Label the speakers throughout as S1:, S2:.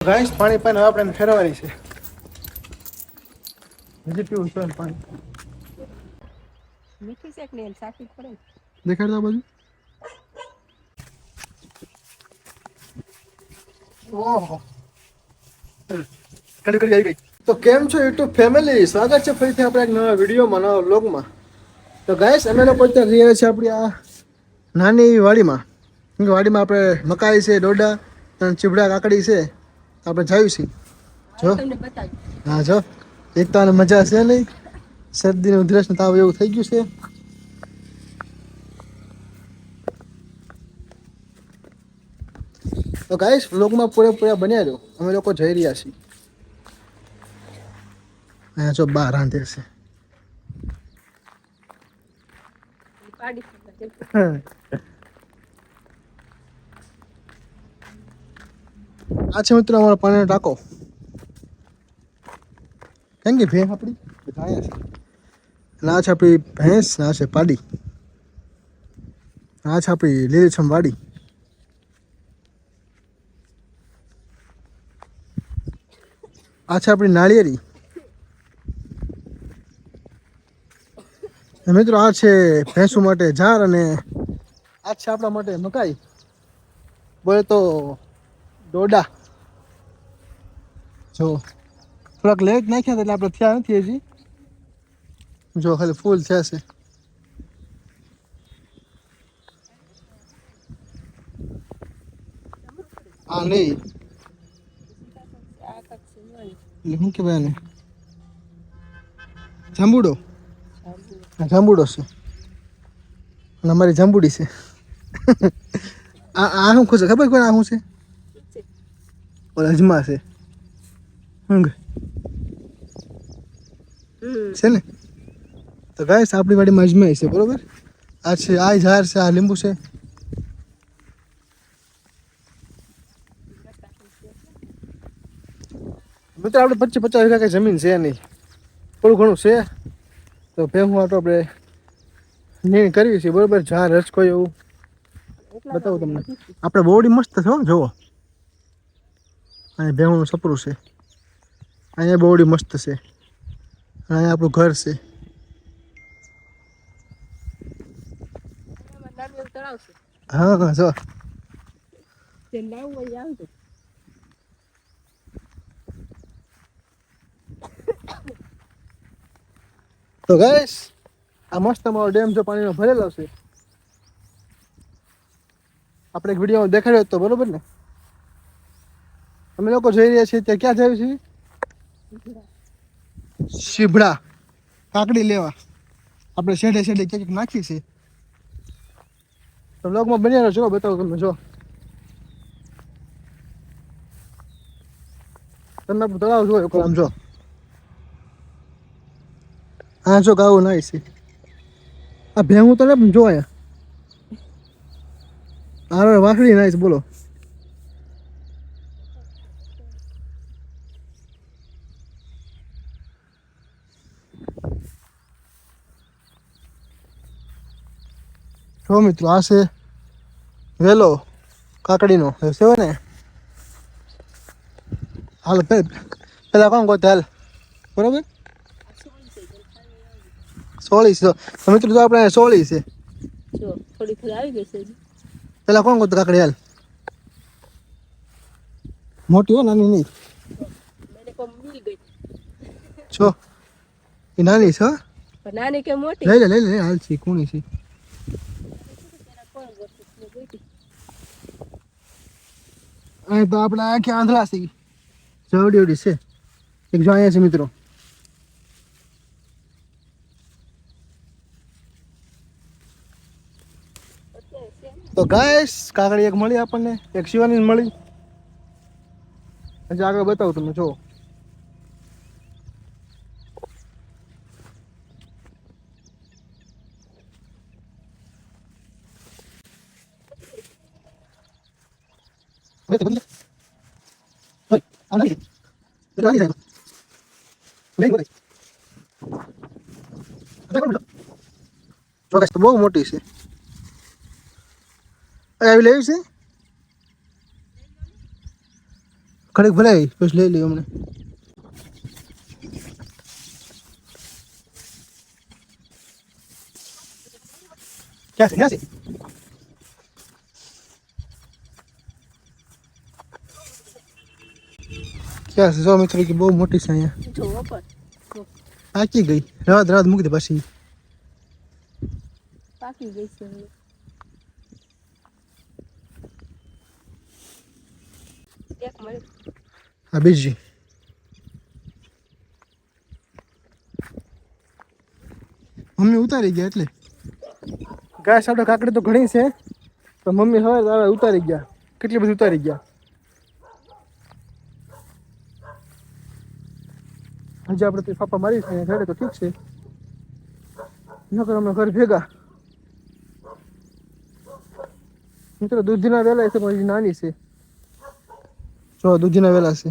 S1: Guys પાણી પાણી હવે આપણે ફેરવાની છે. હજી પીવું છે પાણી?
S2: મીઠી છે ને સાકી પડે દેખાડ
S1: દેખાડતા બાજુ. ઓહો. કડી કડી આવી ગઈ. તો કેમ છો યુટ્યુબ ફેમિલી સ્વાગત છે ફરીથી આપણે એક નવા વિડીયોમાં નવા વ્લોગમાં તો ગાઈસ અમે લોકો અત્યારે રહ્યા છીએ આપણી આ નાની એવી વાડીમાં વાડીમાં આપણે મકાઈ છે ડોડા અને ચીબડા કાકડી છે. આપણે જાયું છે. જો. હા જો એક તો આને મજા છે નહીં? શરદી ને ઉધરસ ને તાવ એવું થઈ ગયું છે. તો ગાઈશ વ્લોગમાં પૂરેપૂરા બન્યા રહ્યો અમે લોકો જઈ રહ્યા છીએ. અહીંયા જો બહાર રાંધે છે.
S2: પાડી
S1: આ છે મિત્રો અમારો પાણીનો ટાંકો. કેમ કે ભેંસ આપણી ના છે અને આપણી ભેંસ, ને છે પાડી. આ છે આપણી લીલીછમ વાડી. આ છે આપણી નાળિયેરી. મિત્રો આ છે ભેંસો માટે ઝાર અને આ છે આપણા માટે મકાઈ. બોલે તો ડોડા. જો થોડાક લેટ નાખ્યા એટલે આપણે થયા નથી હજી. જો ખાલી ફૂલ થયા છે. હા નહીં. શું કહેવાય એને જાંબુડો. જાંબુડો છે. અને અમારી જાંબુડી છે. આ આ શું ખુશ ખબર કોને આ શું છે?
S2: છે.
S1: ઓલા અજમા છે. ઊંઘ. છે ને? તો ગાઈસ આપણી વાડીમાં અજમાઈ છે બરોબર? આ છે આ ઝાડ છે આ લીંબુ છે. મિત્રો આપણે પચીસ પચાસ વીઘા કઈ જમીન છે નહીં. થોડું ઘણું છે. તો ભેહું આટો આપણે નીણ કરવી છે બરોબર? ઝાડ રચકો એવું. બતાવું તમને. આપણે બોડી મસ્ત છે જોવો અહીંયા ભેહુંનું સપરું છે. અહીંયા બોડી મસ્ત છે અહીંયા આપણું ઘર છે. હા હા, જો. તો ગાઈસ આ મસ્ત અમારો ડેમ જો પાણીનો ભરેલો છે આપણે એક વિડીયોમાં દેખાડ્યો હતો બરોબર ને અમે લોકો જઈ રહ્યા છીએ, ત્યાં ક્યાં જાય છીએ શીભડા. કાકડી લેવા. આપણે શેઢે શેઢે ક્યાંક ક્યાંક નાખી છે. તો બ્લોગમાં બની રહો જો બતાવો તમે જો. તમે તળાવ જો એક આમ જો. હા જો ગાવું નાય છે. આ ભેહું તો ને જો અહીંયા. હા વાસળી નાય છે, બોલો. જો મિત્રો આ છે વેલો કાકડીનો છે ને? હાલ પેલા કોણ ગોતે હાલ? બરોબર? સોળી છે. મિત્રો તો આપણે સોળી છે.
S2: છે.
S1: પેલા કોણ ગોતે કાકડી હાલ? મોટી હો નાની નહીં. જો એ નાની છે
S2: નાની કે મોટી?
S1: લઈ લે લઈ લે હાલ છે કોણી છે
S2: પેલા કોણ ગોતું? મેં ગોતી.
S1: અહીં તો આપણે આખી આંધળા છે જવડી વડી છે. એક જો અહીંયા છે મિત્રો. તો ગાઈસ કાકડી એક મળી આપણને. એક શિવાની મળી. હજી આગળ બતાવું તમે જો ચોક્કસ તો બહુ મોટી છે આવી લેવી છે ઘડીક ભરાય પછી લઈ લઈએ છે ક્યાં છે ક્યાં છે જો મિત્રો કે બહુ મોટી છે અહીંયા.
S2: જોવો પણ. જો,
S1: પાકી ગઈ. રાત રાત મૂકી દે પાછી.
S2: પાકી ગઈ છે હવે. એક મળી.
S1: આ બીજી. મમ્મી ઉતારી ગયા એટલે. ગાય સાડો કાકડી તો ઘણી છે. તો મમ્મી હવે આવે ઉતારી ગયા. કેટલી બધી ઉતારી ગયા? હજી આપણે તે ફાફા મારી છે ઘરે તો ઠીક છે. નકર અમે ઘર ભેગા. મિત્રો દૂધીના વેલા છે પણ નાની છે. જો દૂધીના વેલા છે.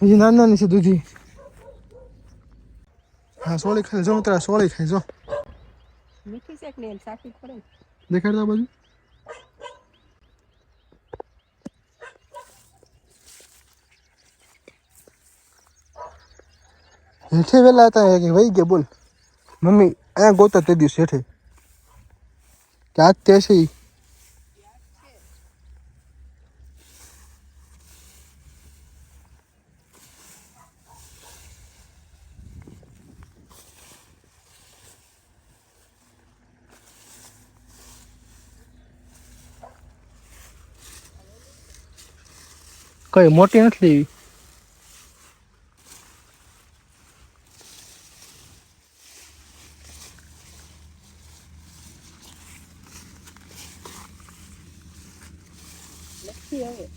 S1: હજી નાની નાની છે દૂધી. હા સોળી ખાઈ જો તારા સોળી ખાઈ જો.
S2: મીઠી છે કે નહીં? સાકી પડે
S1: દેખાડતા બાજુ? હેઠે વેલા હતા કે વહી ગયા, બોલ. મમ્મી અહીંયા ગોતા તે દિવસ હેઠે. કે આજ તે છે? કઈ મોટી નથી લેવી
S2: નથી હવે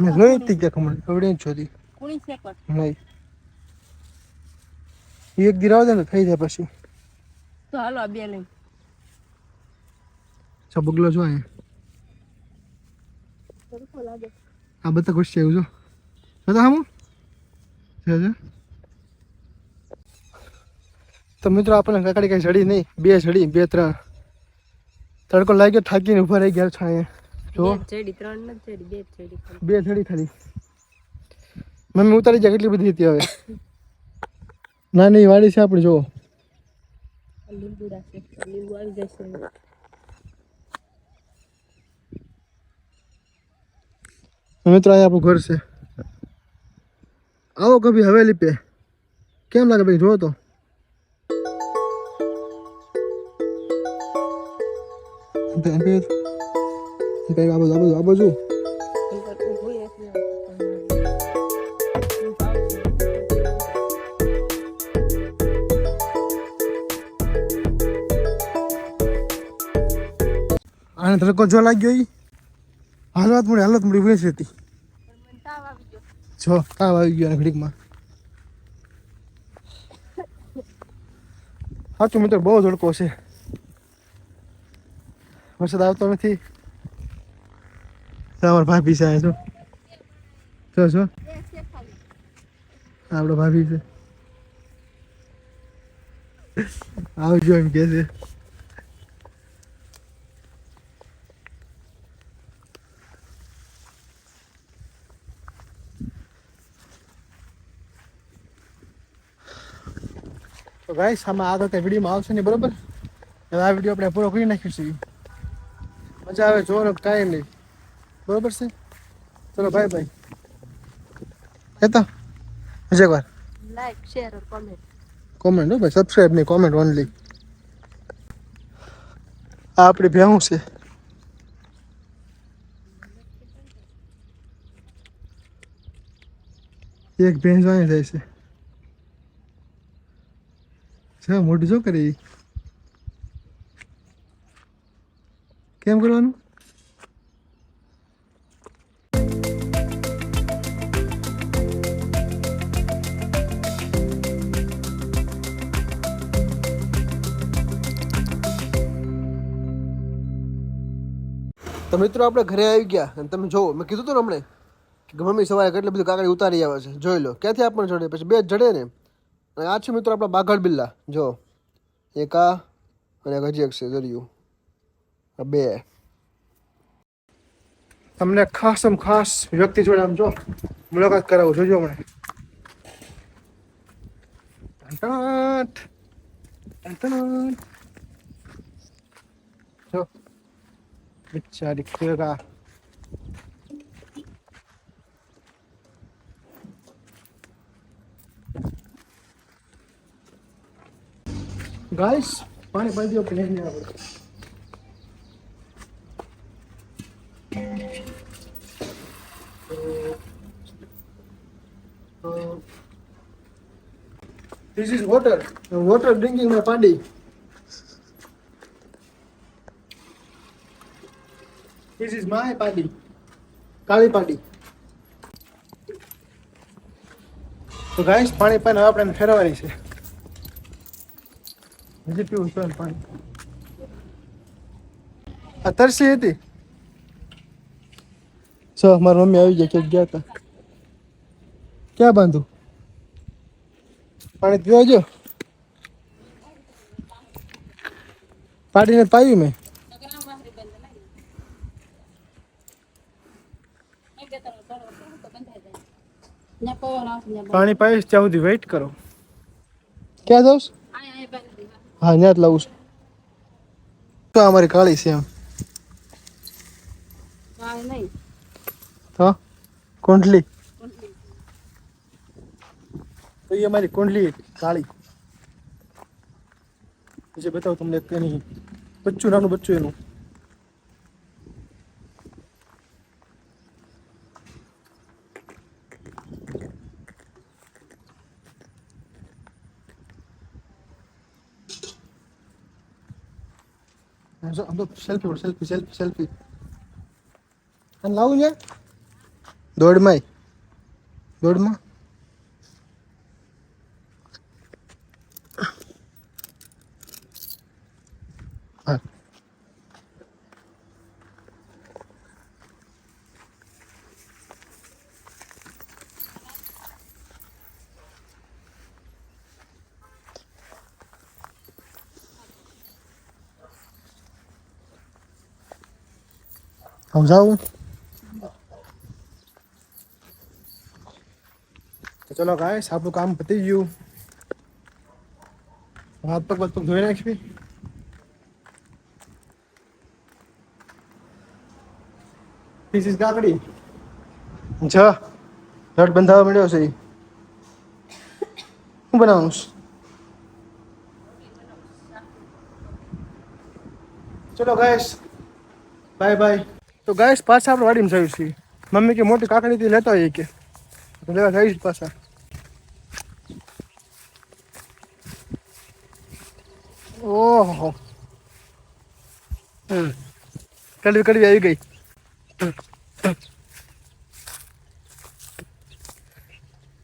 S2: જોઈએ લઈએ.
S1: હતી કે ખમણ જ જોતી
S2: કુણી છે પણ.
S1: નહીં. એક દી રાવ દે ને થઈ જાય પછી.
S2: તો હાલો આ બે લઈ
S1: જો અહીંયા. આ બધા ખુશ છે એવું જો બધા હામું. છે છે તો મિત્રો આપણને કાકડી કઈ જડી નહીં. બે જડી બે ત્રણ. તડકો લાગ્યો થાકીને ઊભા રહી ગયા છો અહીંયા. જો.
S2: બે ત્રણ ચડી બે જ ખાલી.
S1: બે જડી ખાલી. મમ્મી ઉતારી જાય કેટલી બધી હતી હવે? નાની વાડી છે આપણી જો
S2: લીંબુ આવી જશે
S1: મિત્રો અહીંયા આપણું ઘર છે. આવો કભી હવેલી પે. કેમ લાગે ભાઈ જોવો તો. બે- બે આ બાજુ આ બાજુ, આ
S2: બધું.
S1: આને તડકો જો લાગ્યો ઈ. હાલત મળી હાલત મળી વેસ હતી જો, તાવ આવી ગયો ઘડીકમાં. સાચું મિત્ર, બહુ તડકો છે. વરસાદ આવતો નથી. તો અમારા ભાભી છે
S2: છો છે ખાલી
S1: આપણો ભાભી છે. આવજો એમ કે છે. તો ગાઈસ આમાં આગળ કઈ વિડીયોમાં આવશે નહીં, બરોબર? હવે આ વીડિયો આપણે પૂરો કરી નાખીશું. મજા આવે, જોવાનો કાંઈ નહીં. બરોબર છે? ચલો બાય બાય હેતા? હજી એકવાર.
S2: Like share or comment
S1: comment હો ભાઈ સબસ્ક્રાઇબ નહીં કોમેન્ટ ઓનલી આ આપણે ભેહું છે. એક ભેંસ વાણી જાય છે. છે મોઢું શું કરી? કેમ કરવાનું? તો મિત્રો આપણે ઘરે આવી ગયા અને તમે જોવો, મેં કીધું હતું ને હમણે કે મમ્મી સવારે કેટલી બધી કાકડી ઉતારી આવે છે, જોઈ લો. ક્યાંથી આપણને જડે પછી બે જડે ને. અને આ છે મિત્રો આપણા બાઘડ બિલ્લા. જો, એક અને એક હજી એક છે, દરિયું. બે. તમને ખાસ આમ ખાસ વ્યક્તિ જોડે આમ જો મુલાકાત કરાવું, જોજો હમણે. જો. വിചാരിക്കുക ഗായ്സ് പാനി പതി പിന്നെ This is water. Water drinking my paddy. This પાડી. કાળી પાડી. તો ગાઈસ, પાણી પાણી હવે આપણે ફેરવાની છે. હજી પીવું છે પાણી. આ તરસી હતી. સો મારી મમ્મી આવી ગયા ક્યાંક ગયા હતા ક્યાં બાંધું? પાણી પીવા જો પાડીને પાયું મેં. પાણી પાઈશ ત્યાં સુધી વેઇટ કરો. ક્યાં જાઉં હા ત્યાં જ લાવું છું. તો અમારી કાળી છે એમ. તો? કુંડલી. તો એ અમારી કુંડલી કાળી જે બતાવું તમને એની બચ્ચું નાનું બચ્ચું એનું. સેલ્ફી સેલ્ફી સેલ્ફી સેલ્ફી અને લાવું છે દોડમાંય. દોડમાં? સમજાવું તો ચલો ગાઈસ આપણું કામ પતી ગયું હાથ પગ પગ ધોઈ નાખવી ધીસ ઇઝ કાકડી જ રટ બંધાવા મળ્યો છે ઈ. શું બનાવવાનું છે ચલો ગાઈસ બાય બાય તો ગાય પાછા આપણે વાડીમાં જઈએ છીએ. મમ્મી કે, મોટી કાકડીથી લેતા હોઈએ કે. લેવા જઈશ પાછા. ઓહો. કડવી કડવી આવી ગઈ.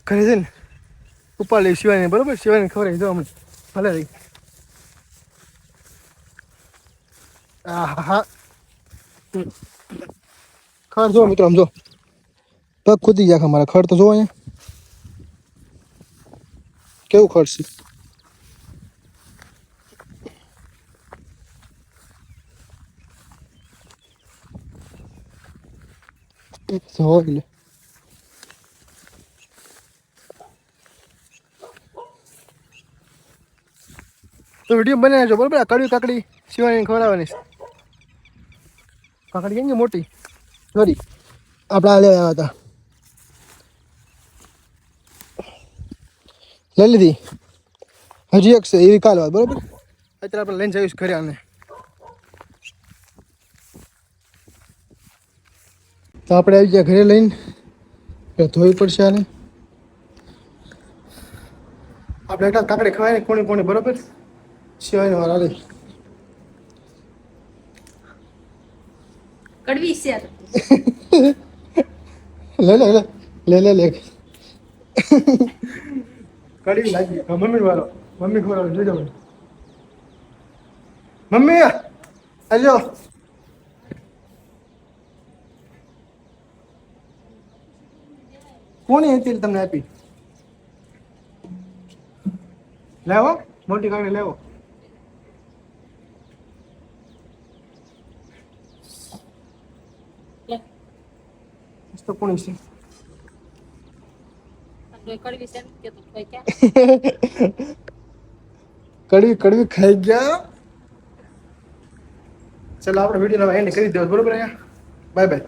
S1: ઘરે છે ને ઉપાડ શિવાની બરોબર? શિવાની ખબર જો અમને ભલે રહી. આહા હા ખડ જો મિત્રો, આમ જો. પગ ખુદી ગયા મારા, ખડ તો જો અહીંયા. કેવું ખડ છે? તો વીડિયો બનાવજો બરોબર? કડવી કાકડી સિવાય ખવડાવવાની છે. કાકડી કેમ મોટી? સોરી આપણે લેવા આવ્યા હતા. લઈ લીધી. હજી એક છે, એવી કાલ વાત બરાબર? અત્યારે આપણે લઈને જઈશ ઘરે આને. તો આપણે આવી ગયા ઘરે લઈને. ધોવી પડશે આને. આપણે એટલા કાકડી ખવાય ને કોણી કોણી બરોબર? સિવાયને વાર આલે
S2: કડવી શેર.
S1: લે લે લે લે લે લે. કડવી લાગી. મમ્મી વાળો. મમ્મી ખબર જોજો મમ્મી આજો. કોની હતી તમને આપી? લેવો મોટી કાઢી લેવો. કોણ છે કડવી કડવી ખાઈ ગયા. ચાલો આપણે વીડિયો એન્ડ કરી દો બરોબર અહીંયા? Bye bye.